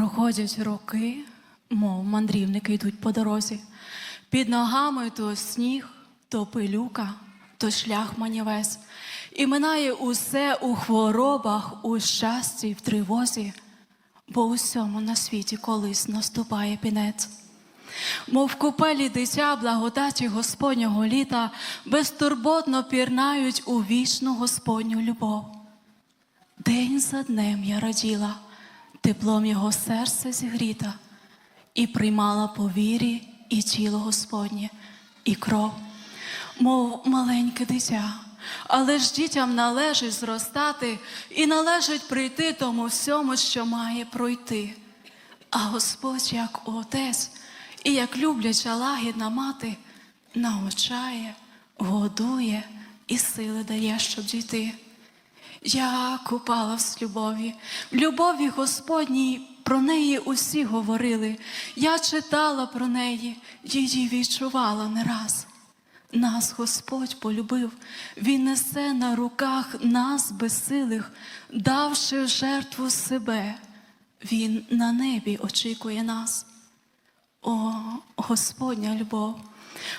Проходять роки, мов мандрівники йдуть по дорозі. Під ногами то сніг, то пилюка, то шлях манівець. І минає усе у хворобах, у щасті, в тривозі, бо усьому на світі колись наступає пінець. Мов в купелі дитя благодаті Господнього літа безтурботно пірнають у вічну Господню любов. День за днем я раділа, теплом його серця зігріта, і приймала по вірі і тіло Господнє, і кров, мов маленьке дитя. Але ж дітям належить зростати і належить прийти тому всьому, що має пройти. А Господь, як отець, і як любляча лагідна мати, научає, годує і сили дає, щоб дійти. Я купалась в любові, в любові Господній про неї усі говорили. Я читала про неї, її відчувала не раз. Нас Господь полюбив, Він несе на руках нас безсилих, давши жертву себе. Він на небі очікує нас. О, Господня любов!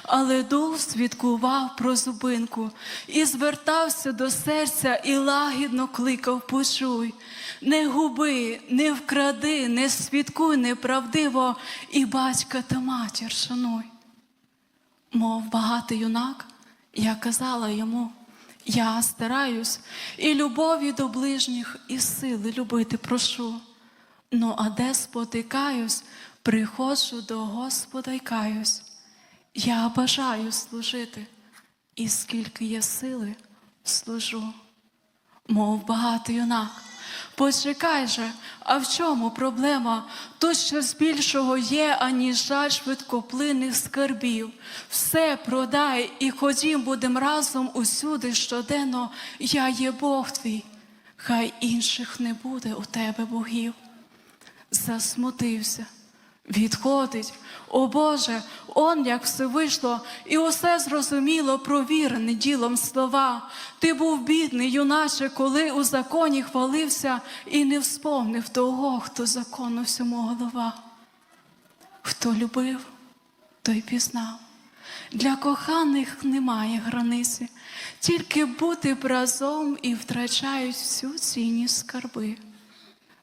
Але дух свідкував про зупинку і звертався до серця і лагідно кликав почуй. Не губи, не вкради, не свідкуй неправдиво, і батька та матір шануй. Мов багатий юнак, я казала йому, я стараюсь і любові до ближніх, і сили любити прошу. Ну, а де спотикаюсь, приходжу до Господа й каюсь. Я бажаю служити, і скільки є сили, служу. Мов багатий юнак, почекай же, а в чому проблема? То щось більшого є, аніж жаль швидкоплинних скарбів. Все продай і ходім, будем разом усюди щоденно. Я є Бог твій, хай інших не буде у тебе богів засмутився. Відходить, о Боже, он як все вийшло, і усе зрозуміло, провірене ділом слова. Ти був бідний, юначе, коли у законі хвалився і не вспомнив того, хто закону всьому голова. Хто любив, той пізнав. Для коханих немає границі, тільки бути разом і втрачають всю цінність скарби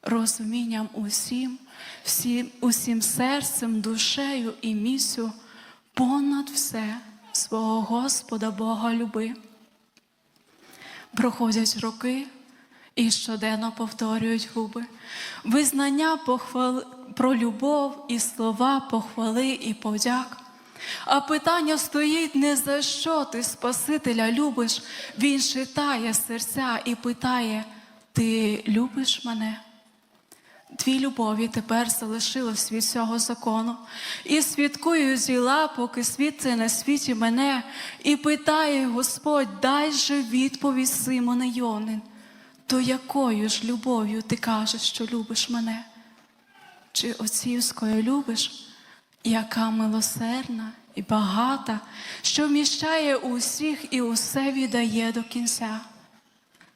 розумінням усім, всім, усім серцем, душею і місю, понад все свого Господа Бога люби. Проходять роки і щоденно повторюють губи, визнання похвали, про любов і слова похвали і подяк. А питання стоїть не за що ти Спасителя любиш, Він читає серця і питає: Ти любиш мене? Дві любові тепер залишилось від цього закону, і свідкую зіла, поки світ це на світі мене, і питає Господь, дай же відповідь Симоне Йонин, то якою ж любов'ю ти кажеш, що любиш мене? Чи отцівською любиш, яка милосердна і багата, що вміщає усіх і усе віддає до кінця?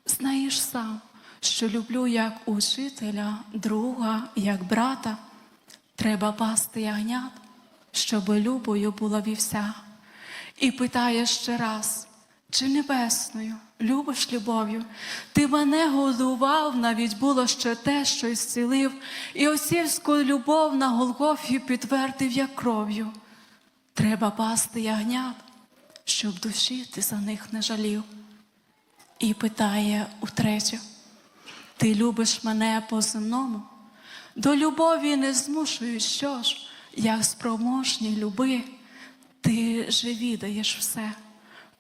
Знаєш сам що люблю як учителя, друга, як брата, треба пасти ягнят, щоб любою була вівся. І питає ще раз, чи небесною, любиш любов'ю, ти мене годував, навіть було ще те, що зцілив, і отцівську любов на Голгофі підтвердив як кров'ю. Треба пасти ягнят, щоб душі ти за них не жалів. І питає утретє. Ти любиш мене по земному, до любові не змушую, що ж, як спроможні люби, ти же відаєш все.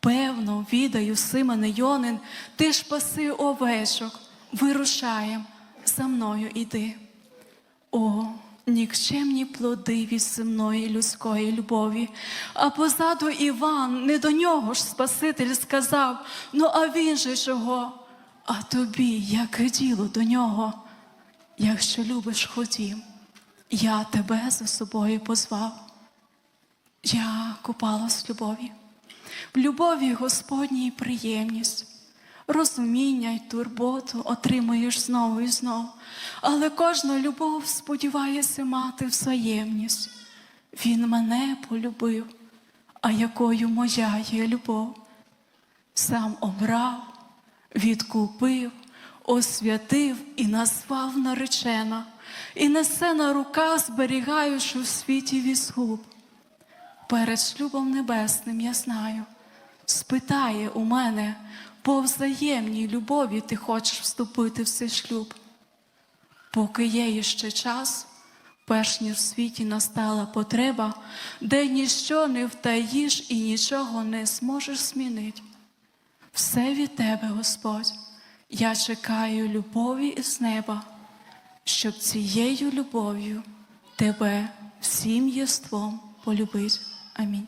Певно, відаю, Симоне Йонин, ти ж паси овечок, вирушаєм, за мною іди. О, нікчемні плоди від земної людської любові, а позаду Іван, не до нього ж Спаситель сказав, ну а він же чого? А тобі яке діло до нього? Якщо любиш, ходім, я тебе за собою позвав. Я купалась в любові, в любові Господній приємність, розуміння й турботу отримуєш знову і знову. Але кожна любов сподівається мати взаємність. Він мене полюбив, а якою моя є любов. Сам обрав, відкупив, освятив і назвав наречена, і несе на руках, зберігаючи в світі візгуб. Перед шлюбом небесним я знаю, спитає у мене, по взаємній любові ти хочеш вступити в цей шлюб. Поки є іще час, перш ніж в світі настала потреба, де ніщо не втаїш і нічого не зможеш змінити. Все від тебе, Господь, я чекаю любові із неба, щоб цією любов'ю тебе всім єством полюбить. Амінь.